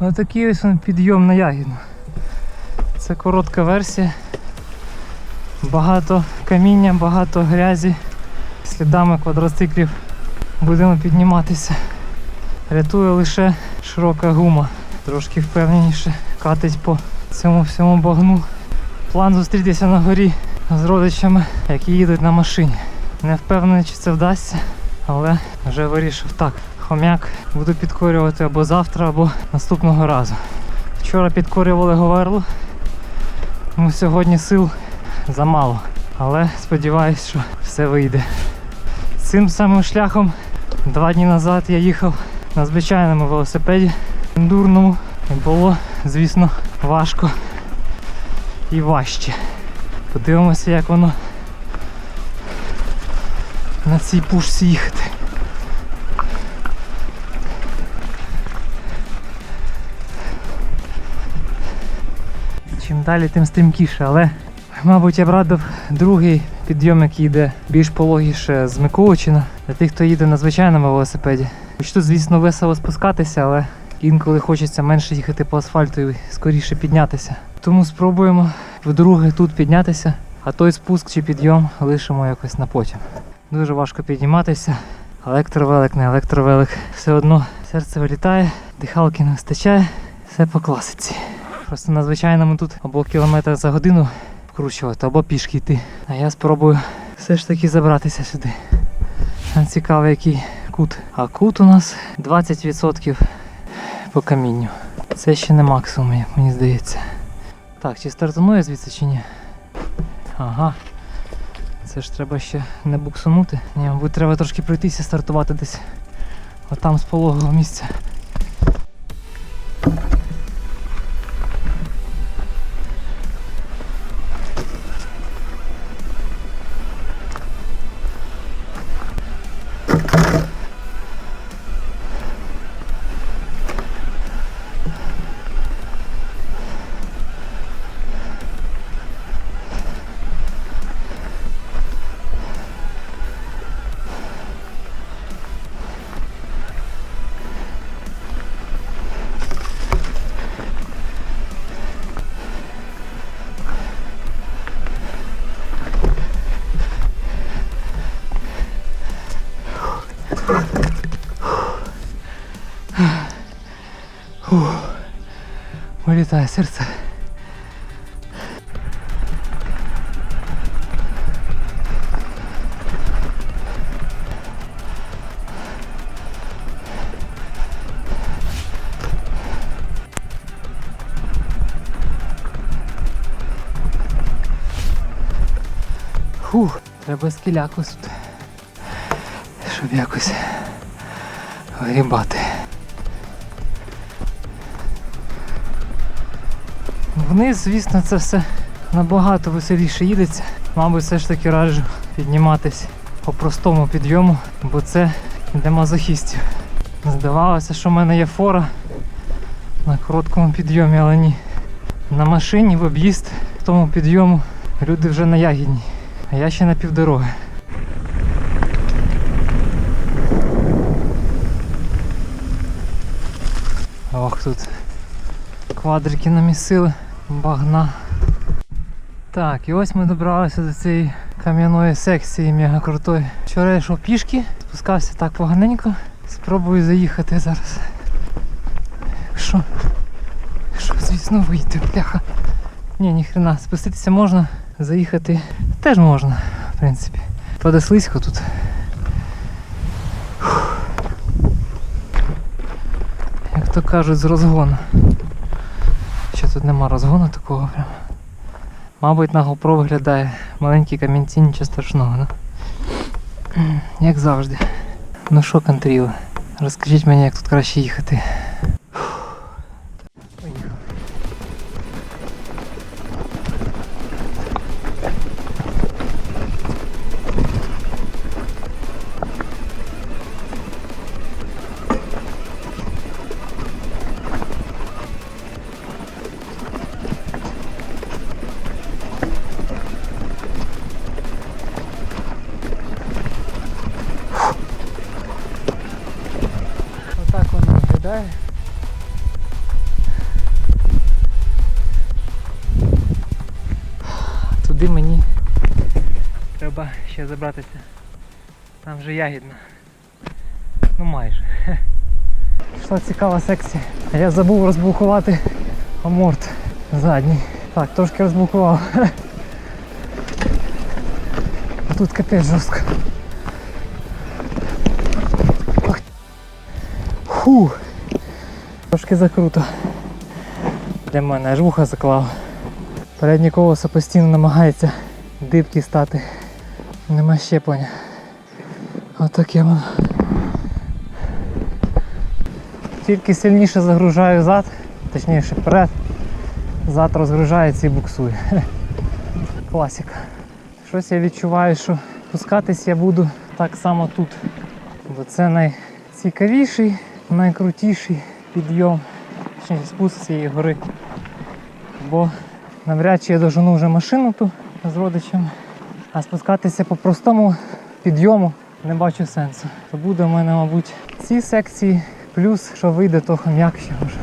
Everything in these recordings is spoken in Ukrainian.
Отакий ось він підйом на ягідну. Це коротка версія. Багато каміння, багато грязі. Слідами квадроциклів будемо підніматися. Рятує лише широка гума. Трошки впевненіше катить по цьому всьому багну. План зустрітися на горі з родичами, які їдуть на машині. Не впевнений, чи це вдасться, але вже вирішив так. Хомяк буду підкорювати або завтра, або наступного разу. Вчора підкорювали Говерлу, тому сьогодні сил замало. Але сподіваюсь, що все вийде. Цим самим шляхом два дні назад я їхав на звичайному велосипеді ендурному. І було, звісно, важко і важче. Подивимося, як воно на цій пушці їхати. Чим далі, тим стрімкіше, але, мабуть, я б радив другий підйом, який йде більш пологіше з Миколичина, для тих, хто їде на звичайному велосипеді. Хоч тут, звісно, весело спускатися, але інколи хочеться менше їхати по асфальту і скоріше піднятися. Тому спробуємо вдруге тут піднятися, а той спуск чи підйом лишимо якось на потім. Дуже важко підніматися. Електровелик, не електровелик. Все одно серце вилітає, дихалки не вистачає, все по класиці. Просто на звичайному тут або кілометр за годину вкручувати, або пішки йти. А я спробую все ж таки забратися сюди. Нам Цікаво, який кут. А кут у нас 20% по камінню. Це ще не максимум, як мені здається. Так, чи стартану я звідси чи ні? Ага. Це ж треба ще не буксунути. Ні, мабуть, треба трошки пройтися, стартувати десь. Отам з пологового місця. Вилітає серце. Фух, треба скіляку. Щоб якось вигрібати. Вниз, звісно, це все набагато веселіше їдеться. Мабуть, все ж таки раджу підніматись по простому підйому, бо це для мазохістів. Здавалося, що в мене є фора на короткому підйомі, але ні. На машині в об'їзд в тому підйому люди вже на ягідні, а я ще на півдороги. Ох, тут квадрики намісили, багна. Так, і ось ми добралися до цієї кам'яної секції мега крутої. Вчора я йшов пішки, спускався так поганенько. Спробую заїхати зараз. Якщо, якщо звісно, вийти, бляха. Ні, ніхрена, спуститися можна, заїхати теж можна, в принципі. Правда слизько тут. Як то кажуть, з розгону. Ще тут нема розгону такого прям. Мабуть, на GoPro виглядає маленькі камінці, нічого страшного, да? Як завжди. Ну що, контріли, розкажіть мені, як тут краще їхати. Ще забратися. Там вже ягідна. Ну майже. Пішла цікава секція. Я забув розблокувати аморт задній. Так, трошки розблокував. А тут капець жорстко. Фу. Трошки закруто. Для мене аж вуха заклав. Переднє колесо постійно намагається дибки стати. Нема щеплення. Отаке воно. Тільки сильніше загружаю зад, точніше вперед, зад розгружається і буксує. Класика. Щось я відчуваю, що пускатись я буду так само тут. Бо це найцікавіший, найкрутіший підйом, точніше спуск цієї гори. Бо навряд чи я дожену вже машину ту з родичами. А спускатися по простому підйому не бачу сенсу. То буде в мене, мабуть, ці секції, плюс що вийде, то м'якше вже.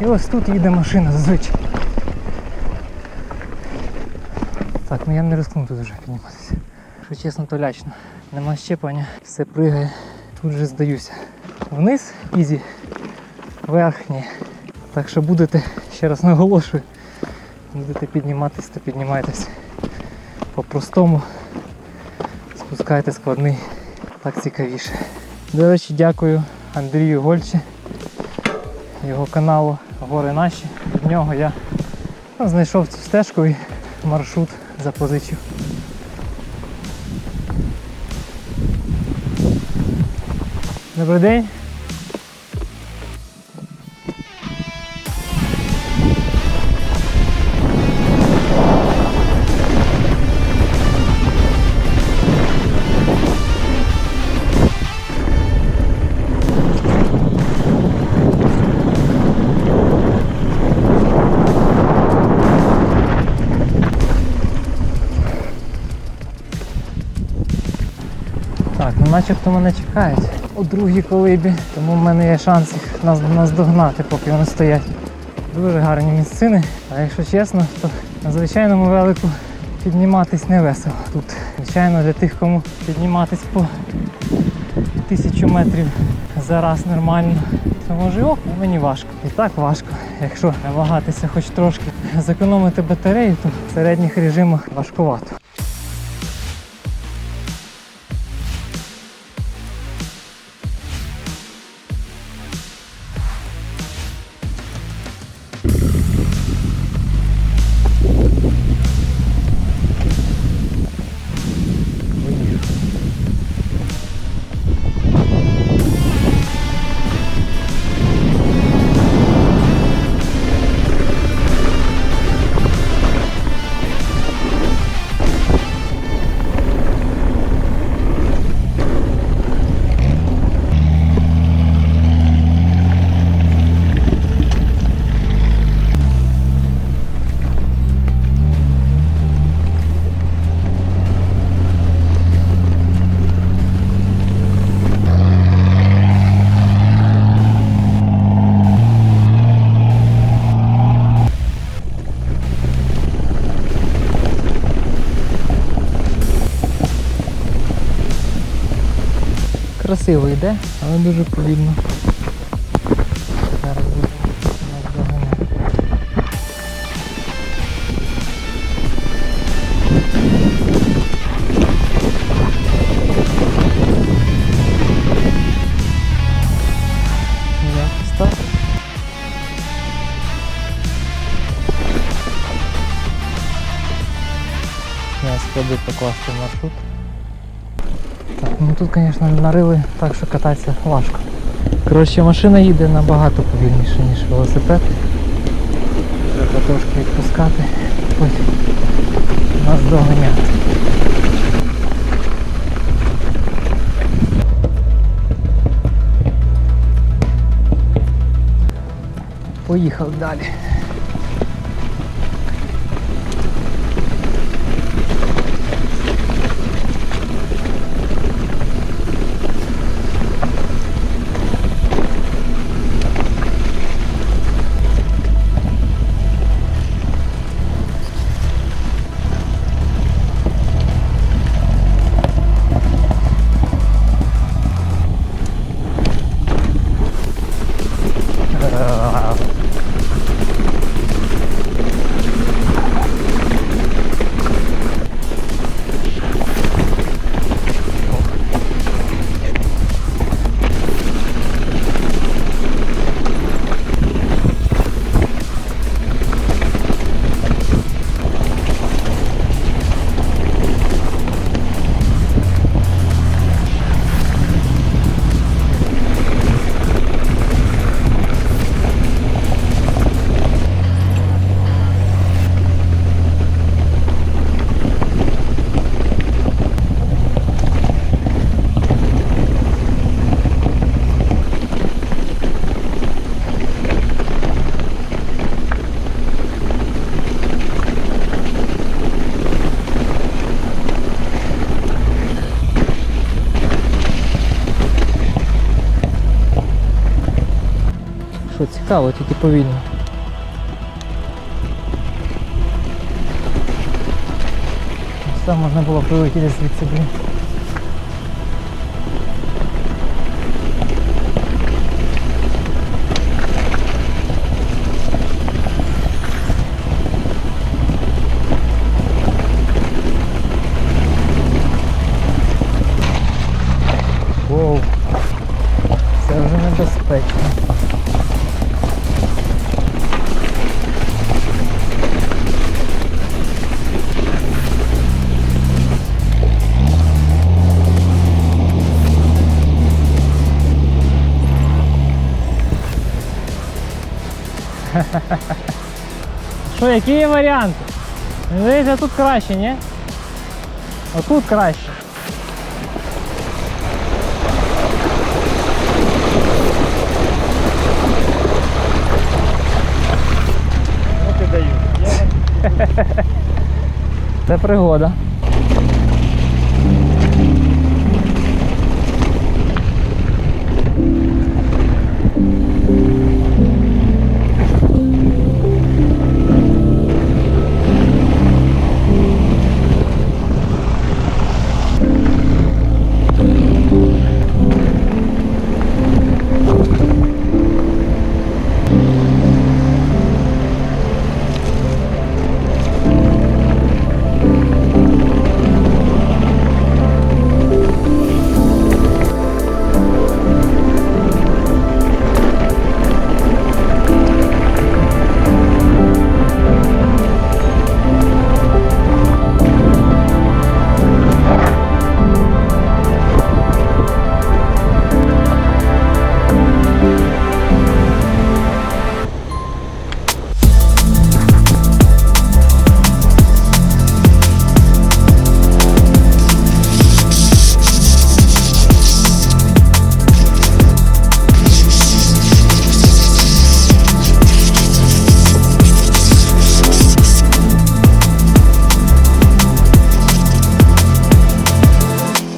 І ось тут їде машина зазвичай. Так, ну я не рискну тут вже підніматися. Що чесно, то лячно. Нема щеплення, все пригає. Тут же здаюся. Вниз ізі, вверх ні. Так що будете, ще раз наголошую, будете підніматись, то піднімайтесь по-простому. Спускайте складний, так цікавіше. До речі, дякую Андрію Гольчі, його каналу Гори наші. Від нього я ну, знайшов цю стежку і маршрут запозичив. Добрий день. Начебто мене чекають у другій колибі, тому в мене є шанс їх нас- наздогнати, поки вони стоять. Дуже гарні місцини. А якщо чесно, то на звичайному велику підніматись не весело. Тут, звичайно, для тих, кому підніматись по тисячу метрів за раз нормально. То може ок, мені важко. І так важко. Якщо намагатися хоч трошки зекономити батарею, то в середніх режимах важкувато. Красиво йде, але дуже повільно. Зараз. Якось так. Я спробую покласти маршрут. Так, ну тут, звісно, нарили так, що кататися важко. Коротше, машина їде набагато повільніше, ніж велосипед. Треба трошки відпускати, потім нас доганяти. Поїхав далі. Цікаво, тільки повільно. Все можна було прилетіти звідси, блін. Що, які є варіанти? Здається, тут краще, ні? Отут краще. Ну ти даю. Це пригода.